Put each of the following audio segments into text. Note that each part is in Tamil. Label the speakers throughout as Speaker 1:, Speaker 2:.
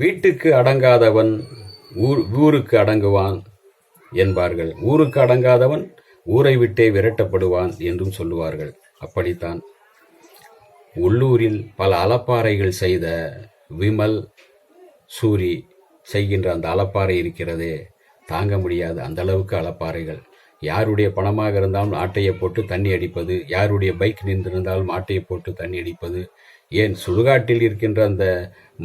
Speaker 1: வீட்டுக்கு அடங்காதவன் ஊர் ஊருக்கு அடங்குவான் என்பார்கள். ஊருக்கு அடங்காதவன் ஊரை விட்டே விரட்டப்படுவான் என்றும் சொல்லுவார்கள். அப்படித்தான் உள்ளூரில் பல அலப்பாறைகள் செய்த விமல் சூரி செய்கின்ற அந்த அலப்பாறை இருக்கிறதே தாங்க முடியாது அந்த அளவுக்கு அலப்பாறைகள். யாருடைய பணமாக இருந்தாலும் ஆட்டையை போட்டு தண்ணி அடிப்பது யாருடைய பைக் நின்றிருந்தாலும் ஆட்டையை போட்டு தண்ணி அடிப்பது. ஏன் சுடுகாட்டில் இருக்கின்ற அந்த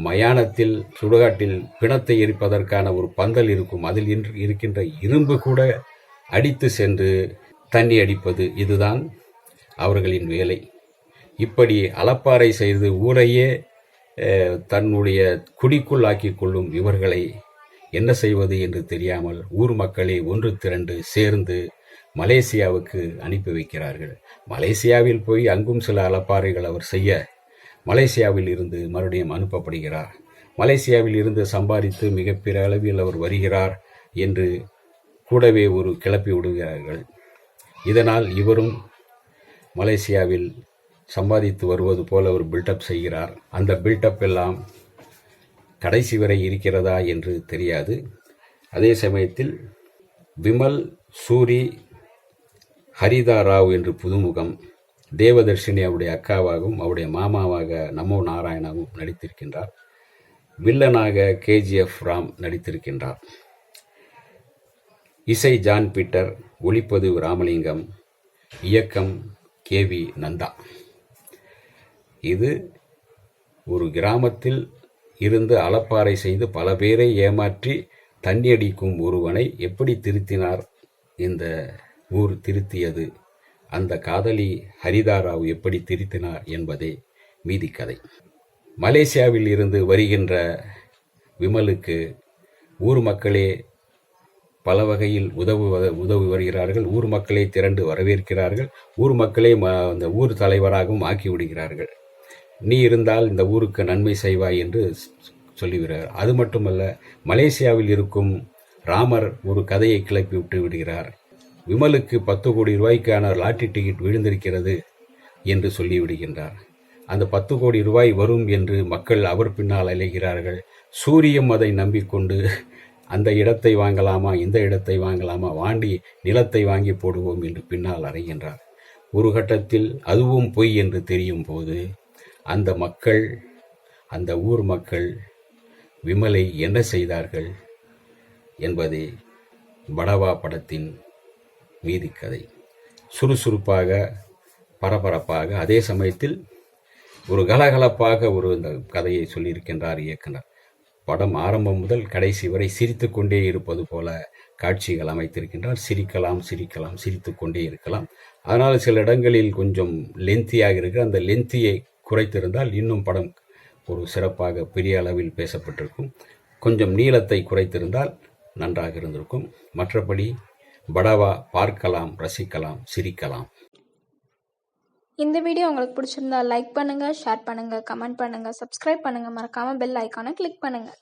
Speaker 1: மயானத்தில் சுடுகாட்டில் பிணத்தை எரிப்பதற்கான ஒரு பந்தல் இருக்கும். அதில் இன்று இருக்கின்ற இரும்பு கூட அடித்து சென்று தண்ணி அடிப்பது இதுதான் அவர்களின் வேலை. இப்படி அலப்பாறை செய்து ஊரையே தன்னுடைய குடிக்குள் ஆக்கி கொள்ளும் இவர்களை என்ன செய்வது என்று தெரியாமல் ஊர் மக்களை ஒன்று திரண்டு சேர்ந்து மலேசியாவுக்கு அனுப்பி வைக்கிறார்கள். மலேசியாவில் போய் அங்கும் சில அலப்பாறைகள் அவர் செய்ய மலேசியாவில் இருந்து மறுபடியும் அனுப்பப்படுகிறார். மலேசியாவில் இருந்து சம்பாதித்து மிகப்பெரிய அளவில் அவர் வருகிறார் என்று கூடவே ஒரு கிளப்பி விடுகிறார்கள். இதனால் இவரும் மலேசியாவில் சம்பாதித்து வருவது போல ஒரு பில்டப் செய்கிறார். அந்த பில்டப் எல்லாம் கடைசி வரை இருக்கிறதா என்று தெரியாது. அதே சமயத்தில் விமல் சூரி ஹரிதா ராவ் என்று புதுமுகம் தேவதர்ஷினி அவருடைய அக்காவாகவும் அவருடைய மாமாவாக நமோ நாராயணாவும் நடித்திருக்கின்றார். வில்லனாக கேஜிஎஃப் ராம் நடித்திருக்கின்றார். இசை ஜான் பீட்டர் ஒளிப்பதிவு ராமலிங்கம் இயக்கம் கே வி நந்தா. இது ஒரு கிராமத்தில் இருந்து அலப்பாறை செய்து பல பேரை ஏமாற்றி தண்ணி அடிக்கும் ஒருவனை எப்படி திருத்தினார்? இந்த ஊர் திருத்தியது. அந்த காதலி ஹரிதாராவ் எப்படி திருத்தினார் என்பதே மீதி கதை. மலேசியாவில் இருந்து வருகின்ற விமலுக்கு ஊர் மக்களே பல வகையில் உதவு உதவி வருகிறார்கள். ஊர் மக்களை திரண்டு வரவேற்கிறார்கள். ஊர் மக்களை ம- அந்த ஊர் தலைவராகவும் ஆக்கி விடுகிறார்கள். நீ இருந்தால் இந்த ஊருக்கு நன்மை செய்வாய் என்று சொல்லுகிறார். அது மட்டுமல்ல மலேசியாவில் இருக்கும் ராமர் ஒரு கதையை கிளப்பி விட்டு விடுகிறார். விமலுக்கு பத்து கோடி ரூபாய்க்கான லாட்டரி டிக்கெட் விழுந்திருக்கிறது என்று சொல்லிவிடுகின்றார் அந்த பத்து கோடி ரூபாய் வரும் என்று மக்கள் அவர் பின்னால் அலைகிறார்கள். சூரியம் அதை நம்பிக்கொண்டு அந்த இடத்தை வாங்கலாமா இந்த இடத்தை வாங்கலாமா வாண்டி நிலத்தை வாங்கி போடுவோம் என்று பின்னால் அறைகின்றார். ஒரு கட்டத்தில் அதுவும் பொய் என்று தெரியும் போது அந்த மக்கள் அந்த ஊர் மக்கள் விமலை என்ன செய்தார்கள் என்பதே படவா படத்தின் மீதி கதை. சுறுசுறுப்பாக பரபரப்பாக அதே சமயத்தில் ஒரு கலகலப்பாக ஒரு இந்த கதையை சொல்லியிருக்கின்றார் இயக்குனர். படம் ஆரம்பம் முதல் கடைசி வரை சிரித்து கொண்டே இருப்பது போல காட்சிகள் அமைத்திருக்கின்றார். சிரிக்கலாம் சிரிக்கலாம் சிரித்து கொண்டே இருக்கலாம். அதனால் சில இடங்களில் கொஞ்சம் லென்த்தியாக இருக்கிற அந்த லென்த்தியை குறைத்திருந்தால் இன்னும் படம் ஒரு சிறப்பாக பெரிய அளவில் பேசப்பட்டிருக்கும். கொஞ்சம் நீளத்தை குறைத்திருந்தால் நன்றாக இருந்திருக்கும். மற்றபடி படவா பார்க்கலாம் ரசிக்கலாம் சிரிக்கலாம்.
Speaker 2: இந்த வீடியோ உங்களுக்கு பிடிச்சிருந்தா லைக் பண்ணுங்கள் ஷேர் பண்ணுங்கள் கமெண்ட் பண்ணுங்கள் சப்ஸ்கிரைப் பண்ணுங்கள் மறக்காமல் பெல் ஐக்கானை கிளிக் பண்ணுங்கள்